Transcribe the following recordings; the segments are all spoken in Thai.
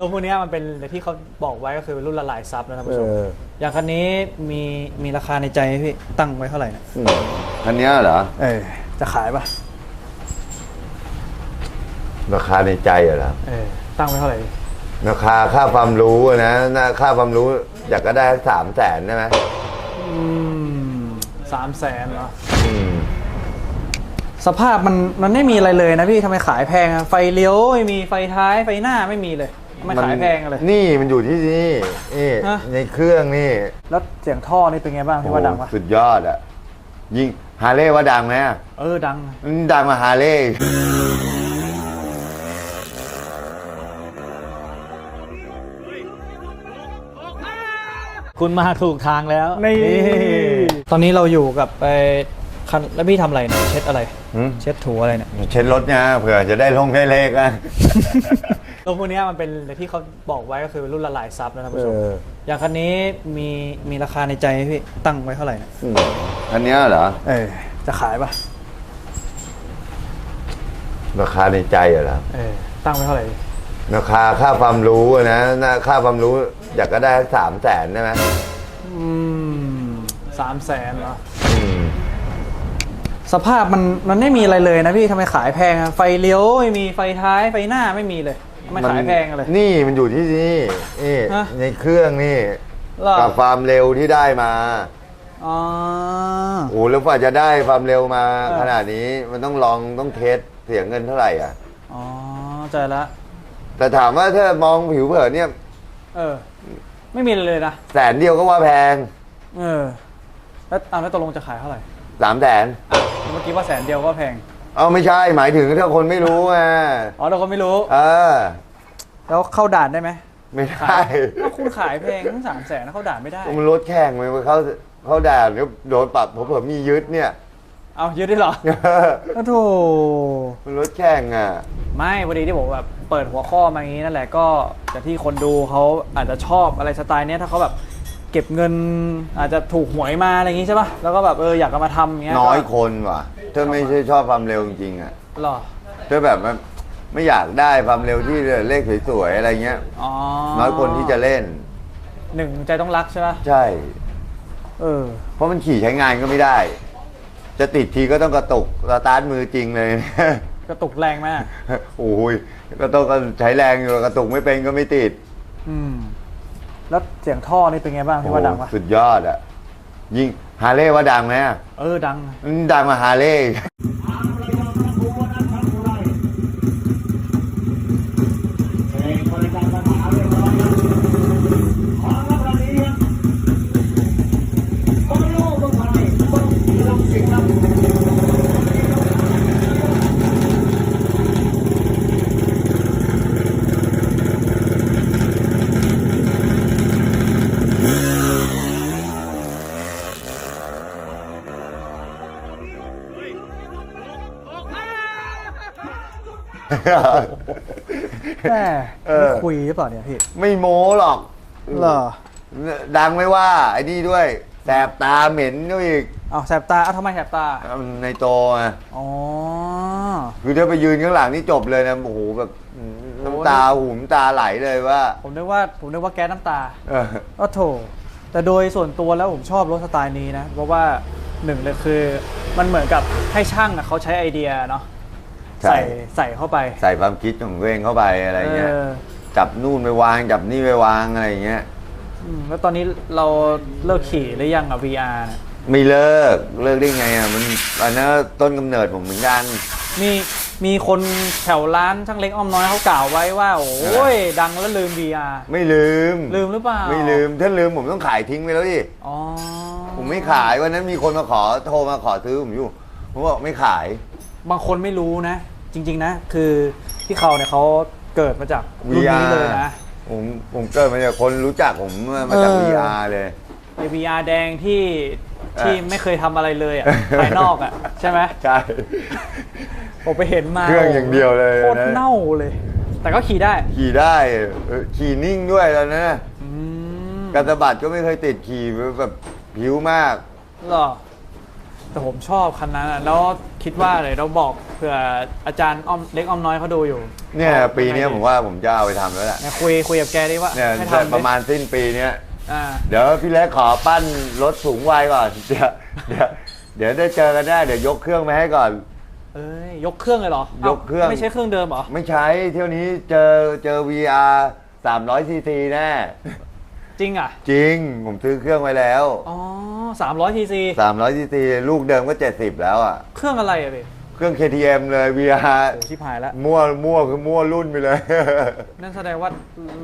รถพวกเนี้ยมันเป็นที่เขาบอกไว้ก็คือเป็นรุ่นละลายซับนะท่านผู้ชม เออ อย่างคันนี้มีมีราคาในใจไหมพี่ตั้งไว้เท่าไหร่นะอันเนี้ยเหรอ เออจะขายปะราคาในใจเหรอ เออตั้งไว้เท่าไหร่ราคาค่าความรู้อะนะน่าค่าความรู้อยากก็ได้สามแสนได้ไหมอืมสามแสนเหรอ อืมสภาพมันมันไม่มีอะไรเลยนะพี่ทำไมขายแพงอะไฟเลี้ยวไม่มีไฟท้ายไฟหน้าไม่มีเลย ไมขายแพงอะเลย นี่มันอยู่ที่นี่นี่ฮะ ในเครื่องนี่แล้วเสียงท่อนี่เป็นไงบ้างพี่ว่าดังปะโอ้สุดยอดอะยิงฮาร์เลย์ว่าดังไหมอะเออดัง มันดังมาฮาร์เลย์คุณมาถูกทางแล้วนี่ ตอนนี้เราอยู่กับไอ้คันแล้วพี่ทำอะไรเนี่ยเช็ดอะไร หืมเช็ดถูอะไรเนี่ยเช็ดรถเนี่ยเผื่อจะได้ลงได้เลขอะ รถพวกเนี้ยมันเป็นที่เขาบอกไว้ก็คือเป็นรุ่นละลายซับนะท่านผู้ชม เออ อย่างคันนี้มีมีราคาในใจไหมพี่ตั้งไว้เท่าไหร่นะอืมคันเนี้ยเหรอ เออจะขายปะราคาในใจเหรอ เออตั้งไว้เท่าไหร่ราคาค่าความรู้อะนะน่าค่าความรู้อยากก็ได้สามแสนได้ไหมอืมสามแสนเหรอ อืมสภาพมันมันไม่มีอะไรเลยนะพี่ทำไมขายแพงอะไฟเลี้ยวไม่มีไฟท้ายไฟหน้าไม่มีเลยทำ ไมขายแพงอะเลย นี่มันอยู่ที่นี่นี่ฮะในเครื่องนี่เหรอ กับความเร็วที่ได้มาอ๋อ โอ้แล้วกว่าจะได้ความเร็วมา เออ ขนาดนี้มันต้องลองต้องเทสเสียเงินเท่าไหร่อะ อ๋อใจละ แต่ถามว่าถ้ามองผิวเผินเนี่ยเออ ไม่มีอะไรเลยนะแสนเดียวก็ว่าแพงเออ แล้วอ่าแล้วตกลงจะขายเท่าไหร่สามแสนเมื่อกี้ว่าแสนเดียวก็แพง เอาไม่ใช่หมายถึงถ้าคนไม่รู้ไงอ๋อเราก็ไม่รู้ เออ แล้วเข้าด่านได้ไหมไม่ได้ขายถ้าคุณขายแพงทั้งสามแสนแล้วเข้าด่านไม่ได้ มันรถแข่งมันเขาเขาด่าเนี่ยโดนปรับผมเผื่อมียึดเนี่ย เอายืดได้เหรอโอ้โถมันรถแข่งอะ ไม่พอดีที่ผมแบบเปิดหัวข้อมาอย่างนี้นั่นแหละก็จากที่คนดูเขาอาจจะชอบอะไรสไตล์เนี้ยถ้าเขาแบบเก็บเงินอาจจะถูกหวยมาอะไรอย่างงี้ใช่ปะแล้วก็แบบเอออยากจะมาทำอย่างเงี้ยน้อยก็คนว่ะ ถ้าไม่ใช่ชอบความเร็วจริงๆอะหรอถ้าแบบว่าไม่อยากได้ความเร็วที่เลขสวยๆอะไรเงี้ยอ๋อน้อยคนที่จะเล่น หนึ่งใจต้องรักใช่ปะใช่ เออ เพราะมันขี่ใช้งานก็ไม่ได้ จะติดทีก็ต้องกระตุกสตาร์ทมือจริงเลย กระตุกแรงมาก โอ้ยก็ต้องใช้แรงอยู่กระตุกไม่เป็นก็ไม่ติดอืม แล้วเสียงท่อนี่เป็นไงบ้างพี่ว่าดังปะโอ้สุดยอดอะยิง ฮาร์เลย์ว่าดังไหมอะเออดังมันดังมาฮาร์เล แม่เออไม่คุยหรือเปล่าเนี่ยพี่ไม่โม้หรอกเหรอดังไม่ว่า ไอ้นี่ด้วยแสบตาเหม็นด้วยอีกเอาแสบตาเอาทำไมแสบตาในโตอะอ๋อคือถ้าไปยืนข้างหลังนี่จบเลยนะโอ้โหแบบน้ำตาหูน้ำตาไหลเลยว่า ผมนึกว่าผมนึกว่าแก๊สน้ำตาเออก็โถแต่โดยส่วนตัวแล้วผมชอบรถสไตล์นี้นะ เพราะว่าหนึ่งเลยคือ มันเหมือนกับให้ช่างอะเขาใช้ไอเดียเนาะ ใช่ ใส่ใส่เข้าไปใส่ความคิดของตัวเองเข้าไปอะไรเงี้ยเออจับนู่นไปวาง จับนี่ไปวางอะไรเงี้ย อืมแล้วตอนนี้เราเลิกขี่หรือยังอะ VR เนี่ยไม่เลิก เลิกได้ไงอะ มันอันนั้นต้นกำเนิดผมเหมือนกัน มีมีคนแถวร้านช่างเล็กอ้อมน้อยเขากล่าวไว้ว่า โอ้ยดังแล้วลืม VR ไม่ลืม ลืมหรือเปล่าไม่ลืม ถ้าลืมผมต้องขายทิ้งไปแล้วดิ อ๋อผมไม่ขายวันนั้นมีคนมาขอโทรมาขอซื้อผมอยู่ ผมบอกไม่ขาย บางคนไม่รู้นะ จริง ๆ นะ คือพี่เขาเนี่ยเขาเกิดมาจากรุ่นนี้เลยนะ ผมผมเกิดมาจากคนรู้จักผมมาจาก เออ VR เลยไอ VR แดงที่เออที่ไม่เคยทำอะไรเลยอะ ภายนอกอะ ใช่ไหมใช่ ผมไปเห็นมาเครื่องอย่างเดียวเลยโคตรนะ เน่าเลย แต่ก็ขี่ได้ขี่ได้เออขี่นิ่งด้วยแล้วนะอืมการสะบัดก็ไม่เคยติดขี่แบบผิวมากเหรอ แต่ผมชอบคันนั้นอะแล้วคิดว่าเดี๋ยวเราบอกเผื่ออาจารย์อ้อมเล็กอ้อมน้อยเขาดูอยู่เนี่ยบอกปีเนี้ยยังไงผมว่าผมจะเอาไปทำแล้วแหละเนี่ยคุยคุยกับแกดิว่าเนี่ยให้ทำดิประมาณสิ้นปีเนี้ยอ่าเดี๋ยวพี่เล็กขอปั้นรถสูงวัยก่อนเดี๋ยวเดี๋ยวเดี๋ยวได้เจอกันแน่เดี๋ยวยกเครื่องไปให้ก่อน เอ้ยยกเครื่องเลยเหรอยกเครื่องไม่ใช่เครื่องเดิมเหรอ ไม่ใช้เที่ยวนี้เจอเจอ VR 300ซีซีแน่ จริงอะ จริง ผมซื้อเครื่องไว้แล้วอ๋อสามร้อยทีซี300ซีซีลูกเดิมก็ 70 แล้วอะ เครื่องอะไรอะพี่เครื่อง KTM เลย VR โอ้ชิบหายแล้ว มั่วมั่วคือมั่วรุ่นไปเลย นั่นแสดงว่า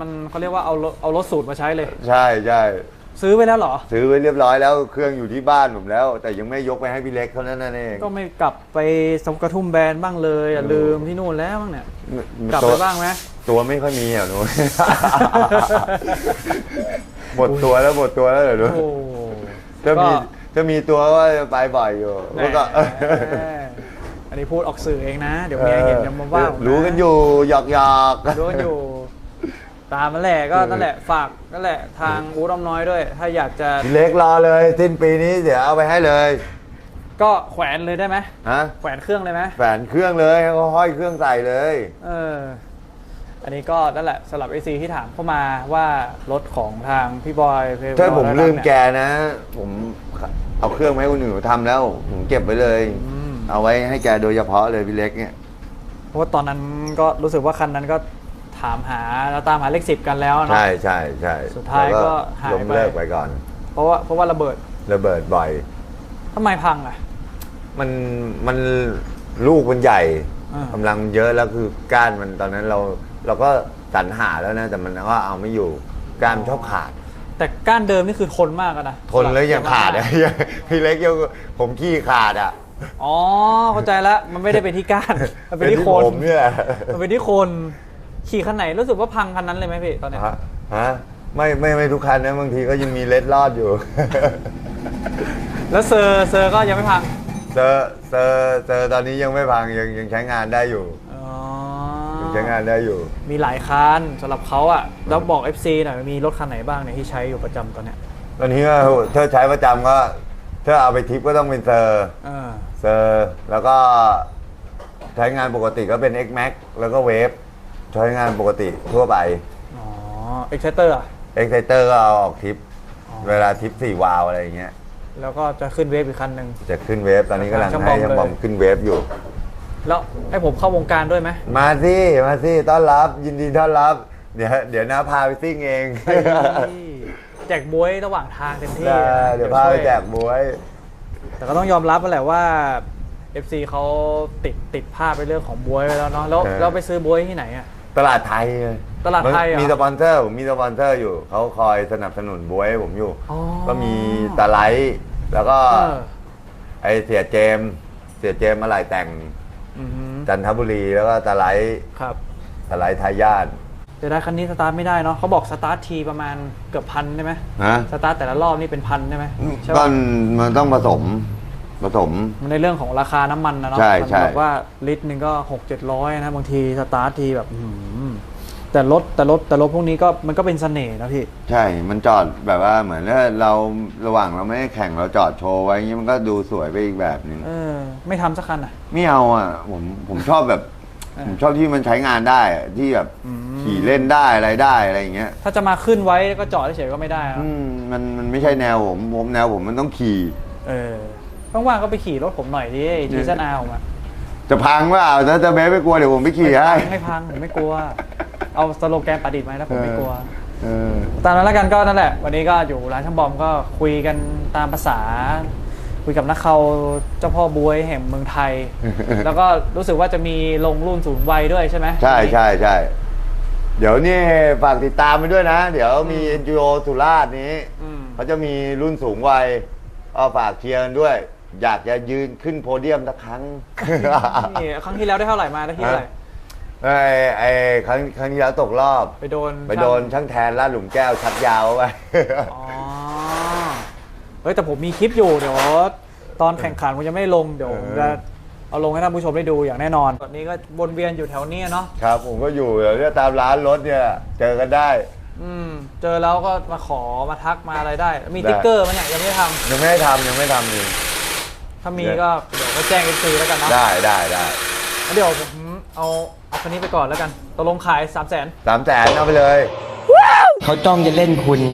มันเขาเรียกว่าเอารถเอารถสูตรมาใช้เลย ใช่ใช่ ซื้อไว้แล้วเหรอ ซื้อไว้เรียบร้อยแล้วเครื่องอยู่ที่บ้านผมแล้ว แต่ยังไม่ยกไปให้พี่เล็กเขานั่นนั่นเองก็ไม่กลับไปสมกระทุ่มแบรนด์บ้างเลยอย่าลืมที่นู่นแล้วบ้างเนี่ย กลับตัวไปบ้างไหมตัวไม่ค่อยมีอะหนูหมดตัวแล้วหมดตัวแล้วเหรอหนูโอ้ถ้ามีก็ถ้ามีตัวก็ไปบ่อยอยู่แหมแล้วก็อันนี้พูดออกสื่อเองนะ เดี๋ยวเมียเห็นจะมาว่าผมะรู้กันอยู่หยอกหยอกรู้กันอยู่ ตามมาแหละก็นั่นแหละฝากนั่นแหละทางอูดอมน้อยด้วย ถ้าอยากจะพี่เล็กรอเลยสิ้นปีนี้เดี๋ยวเอาไปให้เลยก็แขวนเลยได้ไหมฮะแขวนเครื่องเลยไหมแฝนเครื่องเลยให้เขาห้อยเครื่องใส่เลย เออ อันนี้ก็นั่นแหละสำหรับไอซีที่ถามเข้ามาว่ารถของทางพี่บอยเพลถ้าผมลืมแกเนี่ยนะ ผมเอาเครื่องมาให้คนอื่นเขาทำแล้ว ผมเก็บไว้เลยอืมเอาไว้ให้แกโดยเฉพาะเลยพี่เล็กเนี่ยเพราะว่าตอนนั้นก็รู้สึกว่าคันนั้นก็ ถามหาแล้วตามหาเลขสิบกันแล้วเนาะ ใช่ใช่ใช่สุดท้ายก็แล้วหายล้มไปเลิกไปก่อน เพราะว่าเพราะว่าระเบิดระเบิดบ่อย ทำไมพังอะ มันมันลูกมันใหญ่อ่ากำลังเยอะแล้วคือก้านมันตอนนั้นเราเราก็สรรหาแล้วนะ แต่มันก็เอาไม่อยู่ก้านมันชอบขาด แต่ก้านเดิมนี่คือทนมากอะนะทนแล้วยังขาดอะยังพี่เล็กยังผมขี้ขาดอะอ๋อเข้าใจแล้วมันไม่ได้เป็นที่ก้าน มันเป็นที่โคนผมเนี่ยมันเป็นที่โคน ขี่คันไหนรู้สึกว่าพังคันนั้นเลยไหมพี่ตอนเนี้ยฮะฮะไม่ไม่ไม่ทุกคันนะบางทีก็ยังมีเล็ดรอดอยู่ แล้วเซอร์เซอร์ก็ยังไม่พังเซอร์เซอร์เซอร์ตอนนี้ยังไม่พังยังยังใช้งานได้อยู่อ๋อยังใช้งานได้อยู่ มีหลายคันสำหรับเขาอะแล้วบอก FC หน่อยมีรถคันไหนบ้างเนี่ยที่ใช้อยู่ประจำตอนเนี้ยตอนนี้ก็ถ้าใช้ประจำก็ถ้าเอาไปทริปก็ต้องเป็นเซอร์เออเซอร์แล้วก็ใช้งานปกติก็เป็น X Max แล้วก็เวฟ ใช้งานปกติทั่วไปอ๋อเอ็กเซเตอร์ X c i t e r ก็เอาออกทริป อ๋อ เวลาทริปสี่วาล์วอะไรอย่างเงี้ย แล้วก็จะขึ้นเวฟอีกคันหนึ่ง จะขึ้นเวฟตอนนี้กำลังช่างบให้อมช่างบอมเลยขึ้นเวฟอยู่ แล้วให้ผมเข้าวงการด้วยไหม มาสิมาสิต้อนรับยินดีต้อนรับ เดี๋ยวเดี๋ยวน้าพาไปซิ่งเองแจกบวยระหว่างทางเต็มที่ได้นะเดี๋ยวพาไปแจกบวย แต่ก็ต้องยอมรับไปแหละว่า FC เขาติดติดภาพไปเรื่องของบวยไว้แล้วเนาะแล้วเออ เราไปซื้อบวยที่ไหนอะ ตลาดไทยตลาดไทยเหรอ มีสปอนเซอร์ผมมีสปอนเซอร์อยู่เขาคอยสนับสนุนบวยให้ผมอยู่ อ๋อก็มีตาไลท์แล้วก็เออไอเสียเจมส์เสียเจมส์มาลายแต่งอือหือจันทบุรีแล้วก็ตาไลท์ครับตาไลท์ทายาทจะได้คันนี้สตาร์ทไม่ได้เนาะเขาบอกสตาร์ททีประมาณเกือบพันได้ไหมนะสตาร์ทแต่ละรอบนี่เป็นพันได้ไหมใช่ก็ปะมันต้องผสม ผสม มันในเรื่องของราคาน้ำมันนะเนาะใช่มันใช่บอกว่าลิตรหนึงก็หกเจ็ดร้อยนะบางทีสตาร์ททีแบบอื้อหือแต่รถแต่รถแต่รถพวกนี้ก็มันก็เป็นเสน่ห์นะพี่ ใช่ มันจอดแบบว่าเหมือนถ้าเราระหว่างเราไม่ได้แข่งเราจอดโชว์ไว้อย่างนี้มันก็ดูสวยไปอีกแบบหนึ่งเออ ไม่ทำสักคันอะ ไม่เอาอะผมผมชอบแบบเออผมชอบที่มันใช้งานได้อะที่แบบอืมขี่เล่นได้อะไรได้อะไรอย่างเงี้ย ถ้าจะมาขึ้นไว้ก็จอดเฉยๆก็ไม่ได้นะอืมมันมันไม่ใช่แนวผมผมแนวผมมันต้องขี่ เออ ว่างๆก็ไปขี่รถผมหน่อยดิทีซันอาผมอะจะพังว่าถ้าจะเบสไม่กลัวเดี๋ยวผมไปขี่ให้ไม่พังผมไม่กลัว เอาสโลแกนประดิษฐ์มาแล้วผมไม่กลัวเออตามนั้นแล้วกันก็นั่นแหละ วันนี้ก็อยู่ร้านช่างบอมก็คุยกันตามภาษา คุยกับนักเขาเจ้าพ่อบวยแห่งเมืองไทย แล้วก็รู้สึกว่าจะมีลงรุ่นศูนย์วัยด้วยใช่ไหมใช่ใช่ใช่เดี๋ยวนี่ฝากติดตามไปด้วยนะ เดี๋ยวมี NGO สุราษฎร์นี้อืมเขาจะมีรุ่นสูงวัยก็ฝากเชียร์กันด้วย อยากจะยืนขึ้นโพเดียมสักครั้ง นี่ครั้งที่แล้วได้เท่าไหร่มาได้ที่เท่าไหร่ ไอ้ไอ้ครั้งครั้งที่แล้วตกรอบ ไปโดนไปโดนช่างแทนลาดหลุมแก้วชัดยาวไป อ๋อเฮ้ยแต่ผมมีคลิปอยู่เดี๋ยวตอนแข่งขันผมจะไม่ลงเดี๋ยวผมจะเอาลงให้ท่านผู้ชมได้ดูอย่างแน่นอนตอนนี้ก็วนเวียนอยู่แถวนี้เนาะครับ ผมก็อยู่เดี๋ยวเนี่ยตามร้านรถเนี่ย เจอกันได้ อืม เจอแล้วก็มาขอมาทักมาอะไรได้ มีได้ติ๊กเกอร์มันเนี่ยยังไม่ได้ทำยังไม่ได้ทำยังไม่ทำเลย ถ้ามีก็เดี๋ยวก็แจ้ง FC แล้วกันเนาะได้ได้ได้แล้วเดี๋ยวผมเอาเอาคันนี้ไปก่อนแล้วกันตกลงขาย3 0 0 0 0นสามแสนเอาไปเลย เขาจ้องจะเล่นคุณ